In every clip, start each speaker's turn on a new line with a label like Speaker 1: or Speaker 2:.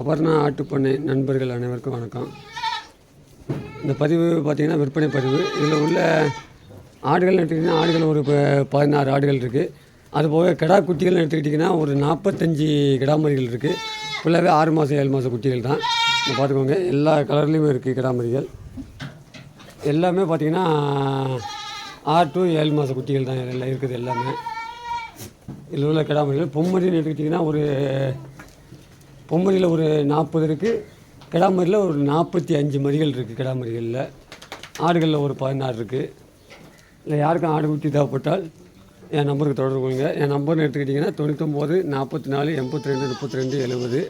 Speaker 1: அபர்ணா ஆட்டுப்பண்ணை நண்பர்கள் அனைவருக்கும் வணக்கம். இந்த பதிவு பார்த்திங்கன்னா விற்பனை பதிவு. இதில் உள்ள ஆடுகள் எடுத்துக்கிட்டிங்கன்னா ஆடுகள் ஒரு ப- பதினாறு ஆடுகள் இருக்குது அதுபோக கிடா குட்டிகள் எடுத்துக்கிட்டிங்கன்னா ஒரு நாற்பத்தஞ்சு கிடாமரிகள் இருக்குது ஃபுல்லாகவே ஆறு மாதம் ஏழு மாதம் குட்டிகள் தான். இங்க பார்த்துக்கோங்க. எல்லா கலர்லேயுமே இருக்குது கிடாமரிகள். எல்லாமே பார்த்திங்கன்னா ஆறு டு ஏழு மாத குட்டிகள் தான் எல்லாம் இருக்குது எல்லாமே. இதில் உள்ள கிடாமரிகள். பொம்மரின்னு எடுத்துக்கிட்டிங்கன்னா ஒரு பொம்மரியில் ஒரு நாற்பது இருக்குது கிடாமரியில் ஒரு நாற்பத்தி அஞ்சு மரிகள் இருக்குது கிடாமரிகளில். ஆடுகளில் ஒரு பதினாறு இருக்குது இல்லை யாருக்கும் ஆடு குட்டி தேவைப்பட்டால் என் நம்பருக்கு தொடர்பு கொள்ளுங்க. என் நம்பர்னு எடுத்துக்கிட்டிங்கன்னா தொண்ணூத்தொம்பது நாற்பத்தி நாலு எண்பத்தி ரெண்டு முப்பத்தி ரெண்டு எழுபது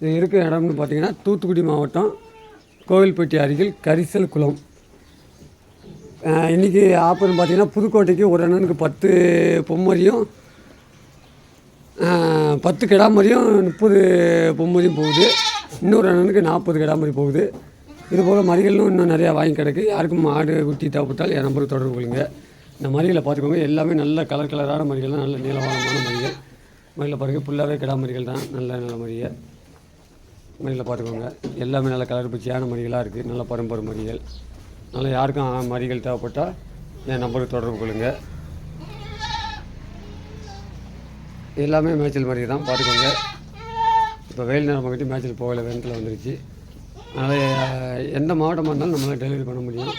Speaker 1: இது இருக்கிற இடம்னு பார்த்தீங்கன்னா தூத்துக்குடி மாவட்டம் கோவில்பட்டி அருகில் கரிசல் குளம். இன்றைக்கி இன்னைக்கு ஆஃபர்னு பார்த்தீங்கன்னா புதுக்கோட்டைக்கு ஒரு அண்ணனுக்கு பத்து பொம்மரியும் பத்து கிடாமரியும் முப்பது பொம்மதியும் போகுது. இன்னொரு அண்ணனுக்கு நாற்பது கிடாமரி போகுது. இது போக இன்னும் நிறையா வாங்கி கிடக்கு. யாருக்கும் ஆடு குட்டி தேவைப்பட்டால் என் நம்பருக்கு தொடர்பு கொள்ளுங்க. இந்த மறிகளை பார்த்துக்கோங்க. எல்லாமே நல்ல கலர் கலரான மறிகள் தான். நல்ல நீளவானமான மறிகள். மரியில் பாருங்கள் ஃபுல்லாகவே கிடாமரிகள் தான். நல்ல நல்ல மரியை மரியில் பார்த்துக்கோங்க. எல்லாமே நல்ல கலர் பூச்சியான மரிகளாக இருக்குது நல்ல பரம்பரை மறிகள். நல்லா யாருக்கும் மறிகள் தேவைப்பட்டால் என் நம்பருக்கு தொடர்பு கொள்ளுங்கள் எல்லாமே மேய்ச்சல் மாதிரி தான். பார்த்துக்கோங்க இப்போ வெயில் நேரம் பக்கத்து மேய்ச்சல் போகல வெனத்தில் வந்துருச்சு. அதனால் எந்த மாவட்டமாக இருந்தாலும் நம்மளால் டெலிவரி பண்ண முடியும்.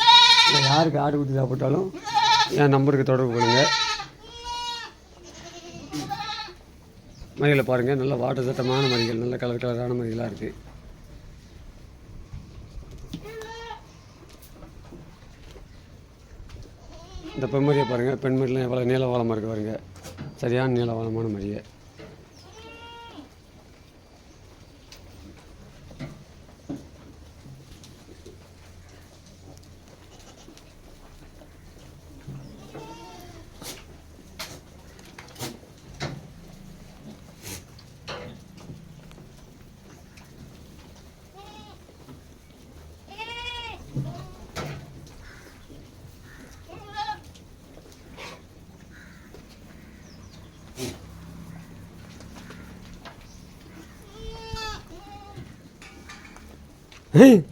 Speaker 1: இல்லை யாருக்கு ஆடு குட்டி தேவைப்பட்டாலும் என் நம்பருக்கு தொடர்பு கொள்ளுங்கள் மரிகளை பாருங்கள் நல்ல வாட்டர் சட்டமான மதிகள் நல்ல கலர் கலரான மதிகளாக இருக்குது இந்த பெண்மரியை பாருங்கள் பெண்மரிலாம் எவ்வளோ நீள வாழமாக இருக்குது பாருங்க. சரியான நீளவாளமான மடியை 嘿。